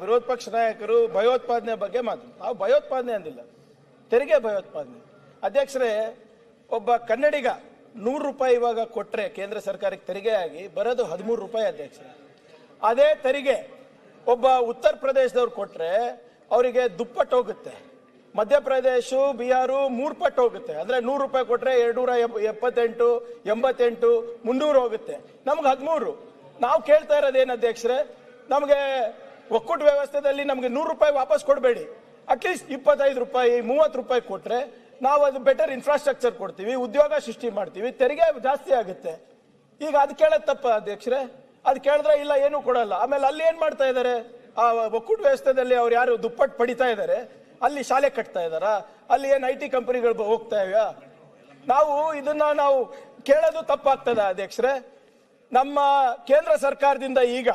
ವಿರೋಧ ಪಕ್ಷ ನಾಯಕರು ಭಯೋತ್ಪಾದನೆ ಬಗ್ಗೆ ಮಾತು ನಾವು ಭಯೋತ್ಪಾದನೆ ಅಂದಿಲ್ಲ. ತೆರಿಗೆ ಭಯೋತ್ಪಾದನೆ. ಅಧ್ಯಕ್ಷರೇ, ಒಬ್ಬ ಕನ್ನಡಿಗ ನೂರು ರೂಪಾಯಿ ಇವಾಗ ಕೊಟ್ಟರೆ ಕೇಂದ್ರ ಸರ್ಕಾರಕ್ಕೆ ತೆರಿಗೆ ಆಗಿ ಬರೋದು ಹದಿಮೂರು ರೂಪಾಯಿ ಅಧ್ಯಕ್ಷರೇ. ಅದೇ ತೆರಿಗೆ ಒಬ್ಬ ಉತ್ತರ ಪ್ರದೇಶದವ್ರು ಕೊಟ್ಟರೆ ಅವರಿಗೆ ದುಪ್ಪಟ್ಟು ಹೋಗುತ್ತೆ. ಮಧ್ಯಪ್ರದೇಶ, ಬಿಹಾರು ಮೂರು ಪಟ್ಟು ಹೋಗುತ್ತೆ. ಅಂದರೆ ನೂರು ರೂಪಾಯಿ ಕೊಟ್ಟರೆ ಎರಡ್ನೂರ ಎಪ್- ಎಪ್ಪತ್ತೆಂಟು, ಎಂಬತ್ತೆಂಟು, ಮುನ್ನೂರು ಹೋಗುತ್ತೆ. ನಮ್ಗೆ ಹದಿಮೂರು. ನಾವು ಕೇಳ್ತಾ ಇರೋದೇನು ಅಧ್ಯಕ್ಷರೇ? ನಮಗೆ ಒಕ್ಕೂಟ ವ್ಯವಸ್ಥೆಯಲ್ಲಿ ನಮಗೆ ನೂರು ರೂಪಾಯಿ ವಾಪಸ್ ಕೊಡಬೇಡಿ. ಅಟ್ಲೀಸ್ಟ್ ಇಪ್ಪತ್ತೈದು ರೂಪಾಯಿ, ಮೂವತ್ತು ರೂಪಾಯಿ ಕೊಟ್ಟರೆ ನಾವು ಅದು ಬೆಟರ್ ಇನ್ಫ್ರಾಸ್ಟ್ರಕ್ಚರ್ ಕೊಡ್ತೀವಿ, ಉದ್ಯೋಗ ಸೃಷ್ಟಿ ಮಾಡ್ತೀವಿ, ತೆರಿಗೆ ಜಾಸ್ತಿ ಆಗುತ್ತೆ. ಈಗ ಅದು ಕೇಳೋದು ತಪ್ಪ ಅಧ್ಯಕ್ಷರೇ? ಅದು ಕೇಳಿದ್ರೆ ಇಲ್ಲ, ಏನು ಕೊಡಲ್ಲ. ಆಮೇಲೆ ಅಲ್ಲಿ ಏನು ಮಾಡ್ತಾ ಇದ್ದಾರೆ ಆ ಒಕ್ಕೂಟ ವ್ಯವಸ್ಥೆಯಲ್ಲಿ ಅವ್ರು ಯಾರು ದುಪ್ಪಟ್ಟು ಪಡಿತಾ ಇದ್ದಾರೆ ಅಲ್ಲಿ ಶಾಲೆ ಕಟ್ತಾ ಇದ್ದಾರಾ ಅಲ್ಲಿ ಏನು ಐ ಟಿ ಕಂಪನಿಗಳು ಹೋಗ್ತಾ ಇವ್ಯಾ? ನಾವು ಇದನ್ನ ನಾವು ಕೇಳೋದು ತಪ್ಪಾಗ್ತದ ಅಧ್ಯಕ್ಷರೇ? ನಮ್ಮ ಕೇಂದ್ರ ಸರ್ಕಾರದಿಂದ ಈಗ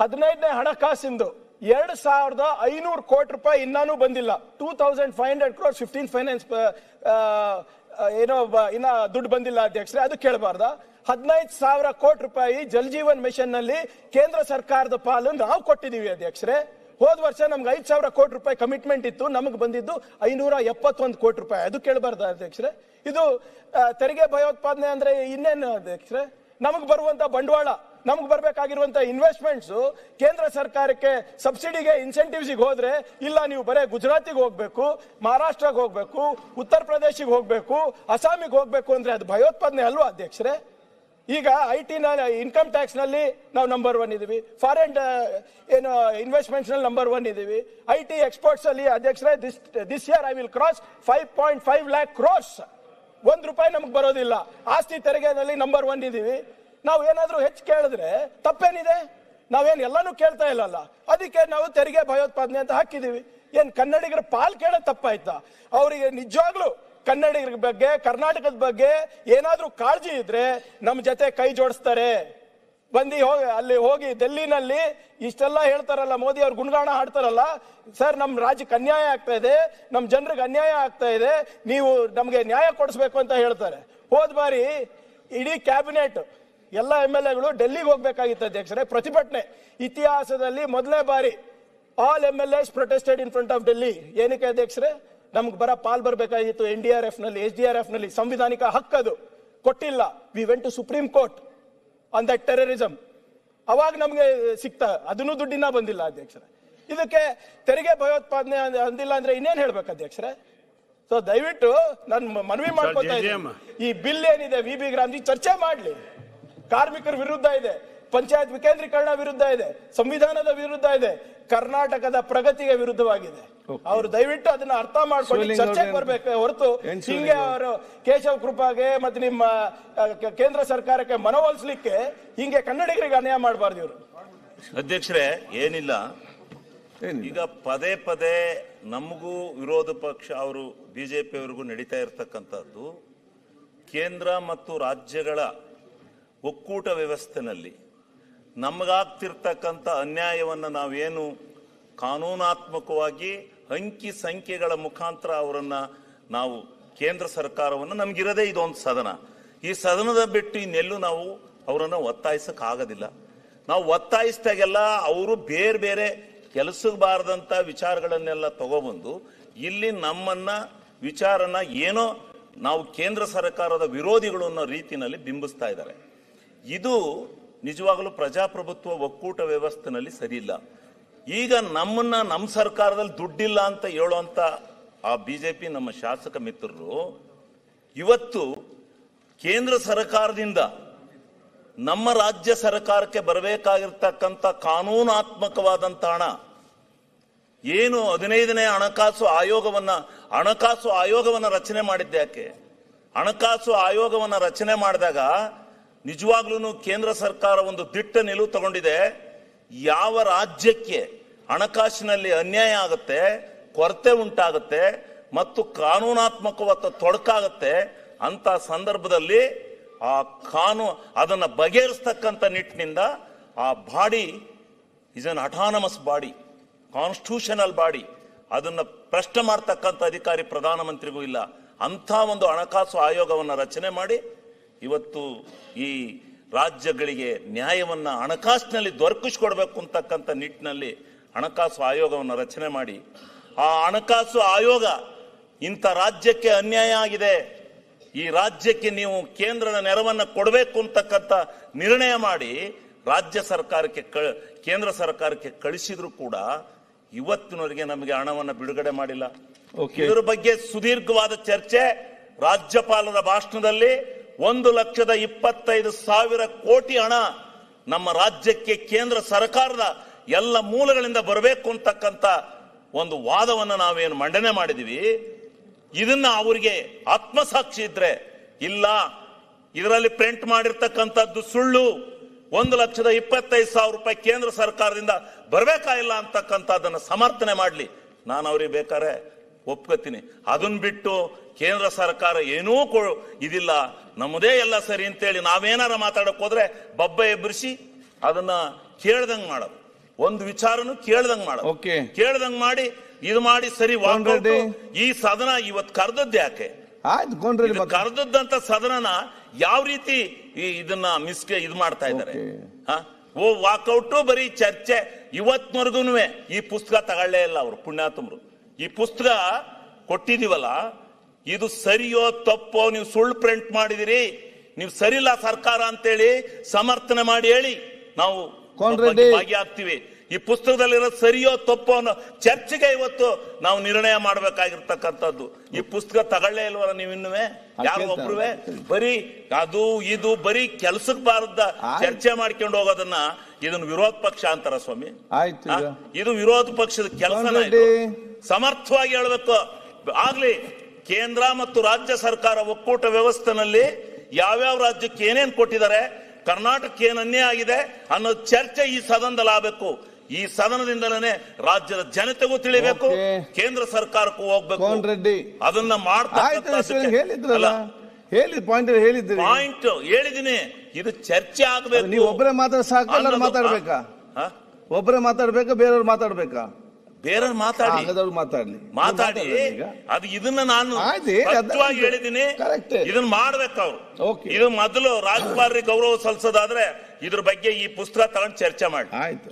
ಹದಿನೈದನೇ ಹಣಕಾಸಿಂದು ಎರಡು ಸಾವಿರದ ಐನೂರು ಕೋಟಿ ರೂಪಾಯಿ ಇನ್ನೂ ಬಂದಿಲ್ಲ. Two thousand five hundred crore fifteen finance ಏನೋ ಇನ್ನ ದುಡ್ಡು ಬಂದಿಲ್ಲ ಅಧ್ಯಕ್ಷರೇ, ಅದು ಕೇಳಬಾರ್ದ. ಹದಿನೈದು ಸಾವಿರ ಕೋಟಿ ರೂಪಾಯಿ ಜಲ್ ಜೀವನ್ ಮಿಷನ್ನಲ್ಲಿ ಕೇಂದ್ರ ಸರ್ಕಾರದ ಪಾಲು ನಾವು ಕೊಟ್ಟಿದೀವಿ ಅಧ್ಯಕ್ಷರೇ. ಹೋದ ವರ್ಷ ನಮ್ಗೆ ಐದು ಸಾವಿರ ಕೋಟಿ ರೂಪಾಯಿ ಕಮಿಟ್ಮೆಂಟ್ ಇತ್ತು, ನಮಗೆ ಬಂದಿದ್ದು ಐನೂರ ಎಪ್ಪತ್ತೊಂದು ಕೋಟಿ ರೂಪಾಯಿ. ಅದು ಕೇಳಬಾರ್ದ ಅಧ್ಯಕ್ಷರೇ. ಇದು ತೆರಿಗೆ ಭಯೋತ್ಪಾದನೆ ಅಂದ್ರೆ ಇನ್ನೇನು ಅಧ್ಯಕ್ಷರೇ? ನಮಗೆ ಬರುವಂತ ಬಂಡವಾಳ ನಮ್ಗೆ ಬರಬೇಕಾಗಿರುವಂಥ ಇನ್ವೆಸ್ಟ್ಮೆಂಟ್ಸ್ ಕೇಂದ್ರ ಸರ್ಕಾರಕ್ಕೆ ಸಬ್ಸಿಡಿಗೆ ಇನ್ಸೆಂಟಿವ್ಸ್ ಹೋದ್ರೆ, ಇಲ್ಲ ನೀವು ಬರೇ ಗುಜರಾತಿಗೆ ಹೋಗ್ಬೇಕು, ಮಹಾರಾಷ್ಟ್ರಗೆ ಹೋಗ್ಬೇಕು, ಉತ್ತರ ಪ್ರದೇಶಿಗೆ ಹೋಗ್ಬೇಕು, ಅಸ್ಸಾಮಿಗೆ ಹೋಗ್ಬೇಕು ಅಂದ್ರೆ ಅದು ಭಯೋತ್ಪಾದನೆ ಅಲ್ವಾ ಅಧ್ಯಕ್ಷರೇ? ಈಗ ಐ ಟಿನ ಇನ್ಕಮ್ ಟ್ಯಾಕ್ಸ್ನಲ್ಲಿ ನಾವು ನಂಬರ್ ಒನ್ ಇದೀವಿ. ಫಾರಿನ್ ಏನು ಇನ್ವೆಸ್ಟ್ಮೆಂಟ್ಸ್ನಲ್ಲಿ ನಂಬರ್ ಒನ್ ಇದೀವಿ. ಐ ಟಿ ಎಕ್ಸ್ಪೋರ್ಟ್ಸ್ ಅಲ್ಲಿ ಅಧ್ಯಕ್ಷರೇ this this year I will cross five point five lakh crores ಒಂದು ರೂಪಾಯಿ ನಮ್ಗೆ ಬರೋದಿಲ್ಲ. ಆಸ್ತಿ ತೆರಿಗೆನಲ್ಲಿ ನಂಬರ್ ಒನ್ ಇದೀವಿ. ನಾವು ಏನಾದರೂ ಹೆಚ್ಚು ಕೇಳಿದ್ರೆ ತಪ್ಪೇನಿದೆ? ನಾವೇನು ಎಲ್ಲಾನು ಕೇಳ್ತಾ ಇಲ್ಲಲ್ಲ. ಅದಕ್ಕೆ ನಾವು ತೆರಿಗೆ ಭಯೋತ್ಪಾದನೆ ಅಂತ ಹಾಕಿದೀವಿ ಏನ್ ಕನ್ನಡಿಗರ ಪಾಲ್ ಕೇಳೋದು ತಪ್ಪಾಯ್ತಾ? ಅವರಿಗೆ ನಿಜವಾಗ್ಲೂ ಕನ್ನಡಿಗರ ಬಗ್ಗೆ, ಕರ್ನಾಟಕದ ಬಗ್ಗೆ ಏನಾದರೂ ಕಾಳಜಿ ಇದ್ರೆ ನಮ್ಮ ಜೊತೆ ಕೈ ಜೋಡಿಸ್ತಾರೆ. ಬಂದು ಹೋಗಿ, ಅಲ್ಲಿ ಹೋಗಿ ಡೆಲ್ಲಿನಲ್ಲಿ ಇಷ್ಟೆಲ್ಲ ಹೇಳ್ತಾರಲ್ಲ, ಮೋದಿ ಅವ್ರು ಗುಣಗಾಣ ಹಾಡ್ತಾರಲ್ಲ, ಸರ್ ನಮ್ಮ ರಾಜ್ಯಕ್ಕೆ ಅನ್ಯಾಯ ಆಗ್ತಾ ಇದೆ ನಮ್ಮ ಜನರಿಗೆ ಅನ್ಯಾಯ ಆಗ್ತಾ ಇದೆ, ನೀವು ನಮಗೆ ನ್ಯಾಯ ಕೊಡಿಸ್ಬೇಕು ಅಂತ ಹೇಳ್ತಾರೆ. ಹೋದ್ ಬಾರಿ ಇಡೀ ಕ್ಯಾಬಿನೆಟ್ ಎಲ್ಲ ಎಂ ಎಲ್ ಎಗಳು ಡೆಲ್ಲಿಗೆ ಹೋಗ್ಬೇಕಾಗಿತ್ತು ಅಧ್ಯಕ್ಷರೇ. ಪ್ರತಿಭಟನೆ. ಇತಿಹಾಸದಲ್ಲಿ ಮೊದಲನೇ ಬಾರಿ all M L S protested in front of Delhi ಏನಕ್ಕೆ ಅಧ್ಯಕ್ಷರೇ? ನಮ್ಗೆ ಬರ ಪಾಲ್ ಬರಬೇಕಾಗಿತ್ತು. ಎನ್ ಡಿ ಆರ್ ಎಫ್ನಲ್ಲಿ ಎಸ್ ಡಿ ಆರ್ ಎಫ್ನಲ್ಲಿ ಸಂವಿಧಾನಿಕ ಹಕ್ಕದು ಕೊಟ್ಟಿಲ್ಲ. We went to supreme court on that terrorism ಅವಾಗ ನಮಗೆ ಸಿಕ್ತ ಅದನ್ನು ದುಡ್ಡಿನ ಬಂದಿಲ್ಲ ಅಧ್ಯಕ್ಷರೇ. ಇದಕ್ಕೆ ತೆರಿಗೆ ಭಯೋತ್ಪಾದನೆ ಅಂದ್- ಅಂದಿಲ್ಲ ಅಂದ್ರೆ ಇನ್ನೇನು ಹೇಳ್ಬೇಕು ಅಧ್ಯಕ್ಷರೇ? ಸೊ ದಯವಿಟ್ಟು ನಾನು ಮನವಿ ಮಾಡ್ಕೊತಾ. ಇದ್ದೀನಿ. ಈ ಬಿಲ್ ಏನಿದೆ ವಿ ಬಿ ಗ್ರಾಮ್ಜಿ ಚರ್ಚೆ ಮಾಡ್ಲಿ. ಕಾರ್ಮಿಕರ ವಿರುದ್ಧ ಇದೆ ಪಂಚಾಯತ್ ವಿಕೇಂದ್ರೀಕರಣ ವಿರುದ್ಧ ಇದೆ ಸಂವಿಧಾನದ ವಿರುದ್ಧ ಇದೆ ಕರ್ನಾಟಕದ ಪ್ರಗತಿಗೆ ವಿರುದ್ಧವಾಗಿದೆ. ಅವರು ದಯವಿಟ್ಟು ಅದನ್ನ ಅರ್ಥ ಮಾಡ್ಕೊಂಡು ಚರ್ಚೆಗೆ ಬರ್ಬೇಕು. ಹೊರತು ಹಿಂಗೆ ಅವರು? ಕೇಶವ್ ಕೃಪಾಗೆ ಮತ್ತೆ ನಿಮ್ಮ ಕೇಂದ್ರ ಸರ್ಕಾರಕ್ಕೆ ಮನವೊಲಿಸ್ಲಿಕ್ಕೆ ಹಿಂಗೆ ಕನ್ನಡಿಗರಿಗೆ ಅನ್ಯಾಯ ಮಾಡಬಾರ್ದು ಇವರು. ಅಧ್ಯಕ್ಷರೇ ಏನಿಲ್ಲ. ಏನಿಲ್ಲ. ಈಗ ಪದೇ ಪದೇ ನಮಗೂ ವಿರೋಧ ಪಕ್ಷ ಅವರು ಬಿಜೆಪಿಯವರಿಗೂ ನಡೀತಾ ಇರತಕ್ಕಂಥದ್ದು ಕೇಂದ್ರ ಮತ್ತು ರಾಜ್ಯಗಳ ಒಕ್ಕೂಟ ವ್ಯವಸ್ಥೆನಲ್ಲಿ ನಮಗಾಗ್ತಿರ್ತಕ್ಕಂಥ ಅನ್ಯಾಯವನ್ನು ನಾವೇನು ಕಾನೂನಾತ್ಮಕವಾಗಿ ಅಂಕಿ ಸಂಖ್ಯೆಗಳ ಮುಖಾಂತರ ಅವರನ್ನು ನಾವು ಕೇಂದ್ರ ಸರ್ಕಾರವನ್ನು ನಮಗಿರದೇ ಇದೊಂದು ಸದನ. ಈ ಸದನದ ಬಿಟ್ಟು ಇನ್ನೆಲ್ಲೂ ನಾವು ಅವರನ್ನು ಒತ್ತಾಯಿಸಕ್ಕಾಗೋದಿಲ್ಲ. ನಾವು ಒತ್ತಾಯಿಸಿದಾಗೆಲ್ಲ ಅವರು ಬೇರೆ ಬೇರೆ ಕೆಲಸಕ್ಕೆ ಬಾರದಂತ ವಿಚಾರಗಳನ್ನೆಲ್ಲ ತಗೊಬಂದು ಇಲ್ಲಿ ನಮ್ಮನ್ನ ವಿಚಾರನ ಏನೋ ನಾವು ಕೇಂದ್ರ ಸರ್ಕಾರದ ವಿರೋಧಿಗಳು ಅನ್ನೋ ರೀತಿಯಲ್ಲಿ ಬಿಂಬಿಸ್ತಾ ಇದ್ದಾರೆ. ಇದು ನಿಜವಾಗಲೂ ಪ್ರಜಾಪ್ರಭುತ್ವ ಒಕ್ಕೂಟ ವ್ಯವಸ್ಥೆನಲ್ಲಿ ಸರಿಯಿಲ್ಲ. ಈಗ ನಮ್ಮನ್ನ ನಮ್ಮ ಸರ್ಕಾರದಲ್ಲಿ ದುಡ್ಡಿಲ್ಲ ಅಂತ ಹೇಳುವಂತ ಆ ಬಿಜೆಪಿ ನಮ್ಮ ಶಾಸಕ ಮಿತ್ರರು, ಇವತ್ತು ಕೇಂದ್ರ ಸರ್ಕಾರದಿಂದ ನಮ್ಮ ರಾಜ್ಯ ಸರ್ಕಾರಕ್ಕೆ ಬರಬೇಕಾಗಿರ್ತಕ್ಕಂಥ ಕಾನೂನಾತ್ಮಕವಾದಂಥ ಹಣ, ಏನು ಹದಿನೈದನೇ ಹಣಕಾಸು ಆಯೋಗವನ್ನ ಹಣಕಾಸು ಆಯೋಗವನ್ನ ರಚನೆ ಮಾಡಿದ್ದೆ ಯಾಕೆ? ಹಣಕಾಸು ಆಯೋಗವನ್ನ ರಚನೆ ಮಾಡಿದಾಗ ನಿಜವಾಗ್ಲೂ ಕೇಂದ್ರ ಸರ್ಕಾರ ಒಂದು ದಿಟ್ಟ ನಿಲುವು ತಗೊಂಡಿದೆ. ಯಾವ ರಾಜ್ಯಕ್ಕೆ ಹಣಕಾಸಿನಲ್ಲಿ ಅನ್ಯಾಯ ಆಗುತ್ತೆ, ಕೊರತೆ ಉಂಟಾಗುತ್ತೆ ಮತ್ತು ಕಾನೂನಾತ್ಮಕವಾದ ತೊಡಕಾಗುತ್ತೆ ಅಂತ ಸಂದರ್ಭದಲ್ಲಿ ಆ ಕಾನೂ, ಅದನ್ನ ಬಗೆಹರಿಸ್ತಕ್ಕಂಥ ನಿಟ್ಟಿನಿಂದ ಆ body is an autonomous body constitutional body ಅದನ್ನ ಪ್ರಶ್ನೆ ಮಾಡ್ತಕ್ಕಂಥ ಅಧಿಕಾರಿ ಪ್ರಧಾನಮಂತ್ರಿಗೂ ಇಲ್ಲ. ಅಂಥ ಒಂದು ಹಣಕಾಸು ಆಯೋಗವನ್ನು ರಚನೆ ಮಾಡಿ ಇವತ್ತು ಈ ರಾಜ್ಯಗಳಿಗೆ ನ್ಯಾಯವನ್ನ ಹಣಕಾಸಿನಲ್ಲಿ ದೊರಕಿಸ್ಕೊಡ್ಬೇಕು ಅಂತಕ್ಕಂಥ ನಿಟ್ಟಿನಲ್ಲಿ ಹಣಕಾಸು ಆಯೋಗವನ್ನು ರಚನೆ ಮಾಡಿ. ಆ ಹಣಕಾಸು ಆಯೋಗ ಇಂಥ ರಾಜ್ಯಕ್ಕೆ ಅನ್ಯಾಯ ಆಗಿದೆ. ಈ ರಾಜ್ಯಕ್ಕೆ ನೀವು ಕೇಂದ್ರದ ನೆರವನ್ನು ಕೊಡಬೇಕು ಅಂತಕ್ಕಂಥ ನಿರ್ಣಯ ಮಾಡಿ ರಾಜ್ಯ ಸರ್ಕಾರಕ್ಕೆ ಕ ಕೇಂದ್ರ ಸರ್ಕಾರಕ್ಕೆ ಕಳಿಸಿದ್ರು ಕೂಡ ಇವತ್ತಿನವರೆಗೆ ನಮಗೆ ಹಣವನ್ನು ಬಿಡುಗಡೆ ಮಾಡಿಲ್ಲ. ಇದರ ಬಗ್ಗೆ ಸುದೀರ್ಘವಾದ ಚರ್ಚೆ ರಾಜ್ಯಪಾಲರ ಭಾಷಣದಲ್ಲಿ ಒಂದು ಲಕ್ಷದ ಇಪ್ಪತ್ತೈದು ಸಾವಿರ ಕೋಟಿ ಹಣ ನಮ್ಮ ರಾಜ್ಯಕ್ಕೆ, ಕೇಂದ್ರ ಸರ್ಕಾರದ ಎಲ್ಲ ಮೂಲಗಳಿಂದ ಬರಬೇಕು ಅಂತಕ್ಕಂಥ ಒಂದು ವಾದವನ್ನು ನಾವೇನು ಮಂಡನೆ ಮಾಡಿದೀವಿ. ಇದನ್ನ ಅವರಿಗೆ ಆತ್ಮಸಾಕ್ಷಿ ಇದ್ರೆ ಇಲ್ಲ, ಇದರಲ್ಲಿ ಪ್ರಿಂಟ್ ಮಾಡಿರ್ತಕ್ಕಂಥದ್ದು ಸುಳ್ಳು, ಒಂದು ಲಕ್ಷದ ಇಪ್ಪತ್ತೈದು ಸಾವಿರ ರೂಪಾಯಿ ಕೇಂದ್ರ ಸರ್ಕಾರದಿಂದ ಬರಬೇಕಾ ಇಲ್ಲ ಅಂತಕ್ಕಂಥದ್ದನ್ನು ಸಮರ್ಥನೆ ಮಾಡಲಿ. ನಾನು ಅವ್ರಿಗೆ ಬೇಕಾದ್ರೆ ಒಪ್ಕೋತೀನಿ. ಅದನ್ನ ಬಿಟ್ಟು ಕೇಂದ್ರ ಸರ್ಕಾರ ಏನೂ ಇದಿಲ್ಲ. ನಮ್ಮದೇ ಎಲ್ಲ ಸರಿ ಅಂತೇಳಿ ನಾವೇನಾರ ಮಾತಾಡಕ್ ಹೋದ್ರೆ ಬಬ್ಬ ಎಬ್ಬರಿಸಿ ಅದನ್ನ ಕೇಳ್ದಂಗ್ ಮಾಡೋದು ಒಂದು ವಿಚಾರನು ಕೇಳ್ದಂಗ್ ಮಾಡೋದು Okay. ಕೇಳ್ದಂಗ್ ಮಾಡಿ ಇದು ಮಾಡಿ ಸರಿ. ಈ ಸದನ ಇವತ್ತು ಕರೆದದ್ದು ಯಾಕೆ ಆಯ್ತು ಕೊಂಡ್ರೆ ಇದು ಕರೆದದ್ದಂತ ಸದನನ ಯಾವ ರೀತಿ ಈ- ಇದನ್ನ ಮಿಸ್ ಇದು ಮಾಡ್ತಾ ಇದ್ದಾರೆ Okay. ಹ? ಓ ವಾಕ್ಔಟ್ ಬರೀ ಚರ್ಚೆ ಇವತ್ವರೆಗೂ ಈ ಪುಸ್ತಕ ತಗೊಳ್ಳೇ ಇಲ್ಲ ಅವರು ಪುಣ್ಯಾತಮರು ಈ ಪುಸ್ತಕ ಕೊಟ್ಟಿದೀವಲ್ಲ ಇದು ಸರಿಯೋ ತಪ್ಪೋ ನೀವು ಸುಳ್ಳು ಪ್ರಿಂಟ್ ಮಾಡಿದಿರಿ ನೀವು ಸರಿಲ್ಲ ಸರ್ಕಾರ ಅಂತೇಳಿ ಸಮರ್ಥನೆ ಮಾಡಿ ಹೇಳಿ ನಾವು. ಭಾಗಿಯಾಗ್ತೀವಿ ಈ ಪುಸ್ತಕದಲ್ಲಿರೋ ಸರಿಯೋ ತಪ್ಪೋ ಅನ್ನೋ ಚರ್ಚೆಗೆ ಇವತ್ತು ನಾವು ನಿರ್ಣಯ ಮಾಡಬೇಕಾಗಿರ್ತಕ್ಕಂಥದ್ದು. ಈ ಪುಸ್ತಕ ತಗೊಳ್ಳೇ ಇಲ್ವಲ್ಲ ನೀವು ಇನ್ನುವೆ? ಯಾರು ಒಬ್ರುವೆ? ಬರೀ ಅದು ಇದು ಬರೀ ಕೆಲ್ಸಕ್ ಬಾರದ ಚರ್ಚೆ ಮಾಡ್ಕೊಂಡು ಹೋಗೋದನ್ನ ಇದನ್ನ ವಿರೋಧ ಪಕ್ಷ ಅಂತಾರ ಸ್ವಾಮಿ. ಇದು ವಿರೋಧ ಪಕ್ಷದ ಕೆಲಸ. ಸಮರ್ಥವಾಗಿ ಹೇಳ್ಬೇಕು. ಆಗ್ಲಿ ಕೇಂದ್ರ ಮತ್ತು ರಾಜ್ಯ ಸರ್ಕಾರ ಒಕ್ಕೂಟ ವ್ಯವಸ್ಥೆನಲ್ಲಿ ಯಾವ್ಯಾವ ರಾಜ್ಯಕ್ಕೆ ಏನೇನ್ ಕೊಟ್ಟಿದ್ದಾರೆ ಕರ್ನಾಟಕ ಏನ್ ಅನ್ಯಾಯ ಆಗಿದೆ ಅನ್ನೋ ಚರ್ಚೆ ಈ ಸದನದಲ್ಲಿ ಆಗ್ಬೇಕು. ಈ ಸದನದಿಂದಲೇ ರಾಜ್ಯದ ಜನತೆಗೂ ತಿಳಿಬೇಕು ಕೇಂದ್ರ ಸರ್ಕಾರಕ್ಕೂ ಹೋಗ್ಬೇಕು. ಅದನ್ನ ಮಾಡ್ತಾ ಹೇಳಿದ್ ಪಾಯಿಂಟ್ ಹೇಳಿದ್ರಿ ಪಾಯಿಂಟ್ ಹೇಳಿದೀನಿ ಇದು ಚರ್ಚೆ ಆಗ್ಬೇಕು. ನೀವು ಒಬ್ಬರೇ ಮಾತಾಡ ಸಾಕು ಎಲ್ಲರೂ ಅನ್ನೋದು- ಮಾತಾಡ್ಬೇಕಾ? ಒಬ್ಬರೇ ಮಾತಾಡ್ಬೇಕಾ ಬೇರೆಯವ್ರು ಮಾತಾಡ್ಬೇಕಾ? ಬೇರೆಯವ್ರು ಮಾತಾಡಿ. ಹಾಗಾದವ್ರು ಮಾತಾಡ್ಲಿ. ಮಾತಾಡಿ. ಈಗ. ಅದು ಇದನ್ನ ನಾನು ಆಯ್ತು, ಸ್ಪಷ್ಟವಾಗಿ ಹೇಳಿದೀನಿ. Correct. ಇದನ್ನ ಮಾಡ್ಬೇಕು ಅವ್ರು. Okay. ಇದು ಮೊದಲು ರಾಜ್ಯಪಾಲರಿಗೆ ಗೌರವ ಸಲ್ಲಿಸೋದಾದ್ರೆ ಇದ್ರ ಬಗ್ಗೆ ಈ ಪುಸ್ತಕ ತಗೊಂಡು ಚರ್ಚೆ ಮಾಡಿ. ಆಯ್ತು.